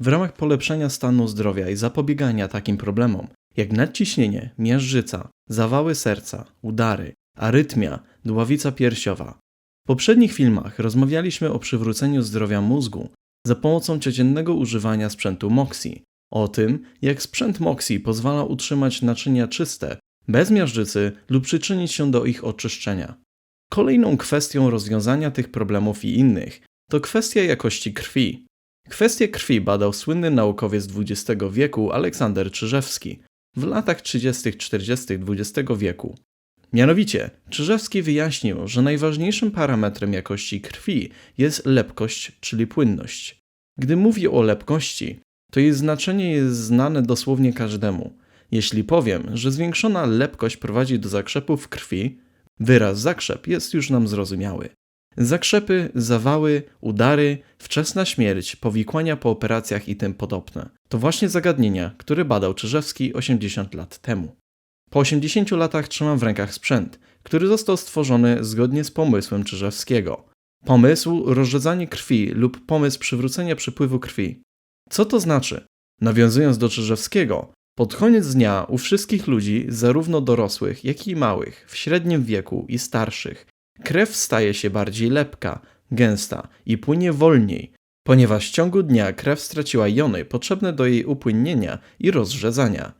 W ramach polepszenia stanu zdrowia i zapobiegania takim problemom, jak nadciśnienie, miażdżyca, zawały serca, udary, arytmia, dławica piersiowa. W poprzednich filmach rozmawialiśmy o przywróceniu zdrowia mózgu za pomocą codziennego używania sprzętu MOXI, o tym, jak sprzęt MOXI pozwala utrzymać naczynia czyste, bez miażdżycy lub przyczynić się do ich oczyszczenia. Kolejną kwestią rozwiązania tych problemów i innych to kwestia jakości krwi. Kwestię krwi badał słynny naukowiec XX wieku Aleksander Czyżewski w latach 30-40 XX wieku. Mianowicie, Czyżewski wyjaśnił, że najważniejszym parametrem jakości krwi jest lepkość, czyli płynność. Gdy mówi o lepkości, to jej znaczenie jest znane dosłownie każdemu. Jeśli powiem, że zwiększona lepkość prowadzi do zakrzepów krwi, wyraz zakrzep jest już nam zrozumiały. Zakrzepy, zawały, udary, wczesna śmierć, powikłania po operacjach i tym podobne. To właśnie zagadnienia, które badał Czyżewski 80 lat temu. Po 80 latach trzymam w rękach sprzęt, który został stworzony zgodnie z pomysłem Czyżewskiego. Pomysł rozrzedzanie krwi lub pomysł przywrócenia przepływu krwi. Co to znaczy? Nawiązując do Czyżewskiego, pod koniec dnia u wszystkich ludzi, zarówno dorosłych, jak i małych, w średnim wieku i starszych, krew staje się bardziej lepka, gęsta i płynie wolniej, ponieważ w ciągu dnia krew straciła jony potrzebne do jej upłynnienia i rozrzedzania.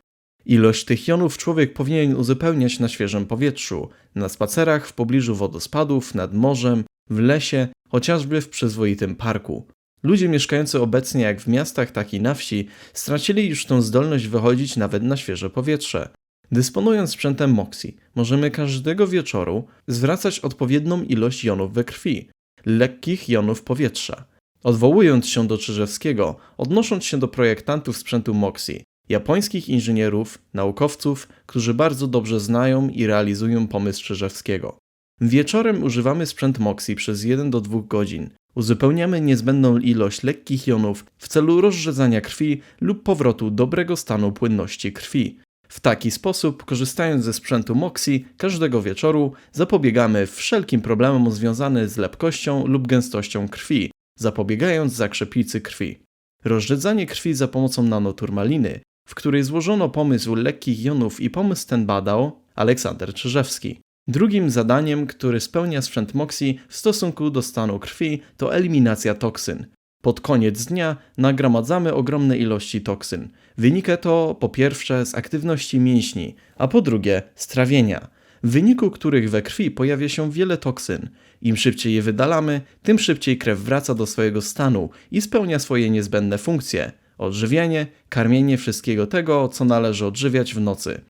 Ilość tych jonów człowiek powinien uzupełniać na świeżym powietrzu, na spacerach w pobliżu wodospadów, nad morzem, w lesie, chociażby w przyzwoitym parku. Ludzie mieszkający obecnie jak w miastach, tak i na wsi stracili już tę zdolność wychodzić nawet na świeże powietrze. Dysponując sprzętem MOXI, możemy każdego wieczoru zwracać odpowiednią ilość jonów we krwi, lekkich jonów powietrza. Odwołując się do Czyżewskiego, odnosząc się do projektantów sprzętu MOXI, japońskich inżynierów, naukowców, którzy bardzo dobrze znają i realizują pomysł Czyżewskiego. Wieczorem używamy sprzęt MOXI przez 1 do 2 godzin. Uzupełniamy niezbędną ilość lekkich jonów w celu rozrzedzania krwi lub powrotu dobrego stanu płynności krwi. W taki sposób, korzystając ze sprzętu MOXI, każdego wieczoru zapobiegamy wszelkim problemom związanym z lepkością lub gęstością krwi, zapobiegając zakrzepicy krwi. Rozrzedzanie krwi za pomocą nanoturmaliny, w której złożono pomysł lekkich jonów i pomysł ten badał Aleksander Czyżewski. Drugim zadaniem, który spełnia sprzęt MOXI w stosunku do stanu krwi, to eliminacja toksyn. Pod koniec dnia nagromadzamy ogromne ilości toksyn. Wynika to po pierwsze z aktywności mięśni, a po drugie z trawienia, w wyniku których we krwi pojawia się wiele toksyn. Im szybciej je wydalamy, tym szybciej krew wraca do swojego stanu i spełnia swoje niezbędne funkcje odżywianie, karmienie wszystkiego tego, co należy odżywiać w nocy.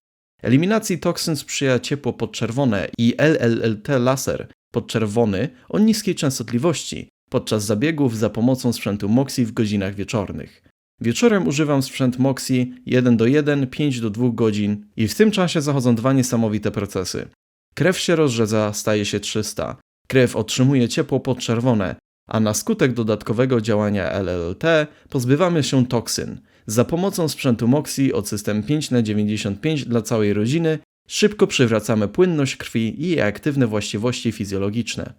Eliminacji toksyn sprzyja ciepło podczerwone i LLLT laser podczerwony o niskiej częstotliwości podczas zabiegów za pomocą sprzętu MOXI w godzinach wieczornych. Wieczorem używam sprzęt MOXI 1 do 1, 5 do 2 godzin i w tym czasie zachodzą dwa niesamowite procesy. Krew się rozrzedza, staje się 300. Krew otrzymuje ciepło podczerwone, a na skutek dodatkowego działania LLT pozbywamy się toksyn. Za pomocą sprzętu MOXI od system 5x95 dla całej rodziny szybko przywracamy płynność krwi i jej aktywne właściwości fizjologiczne.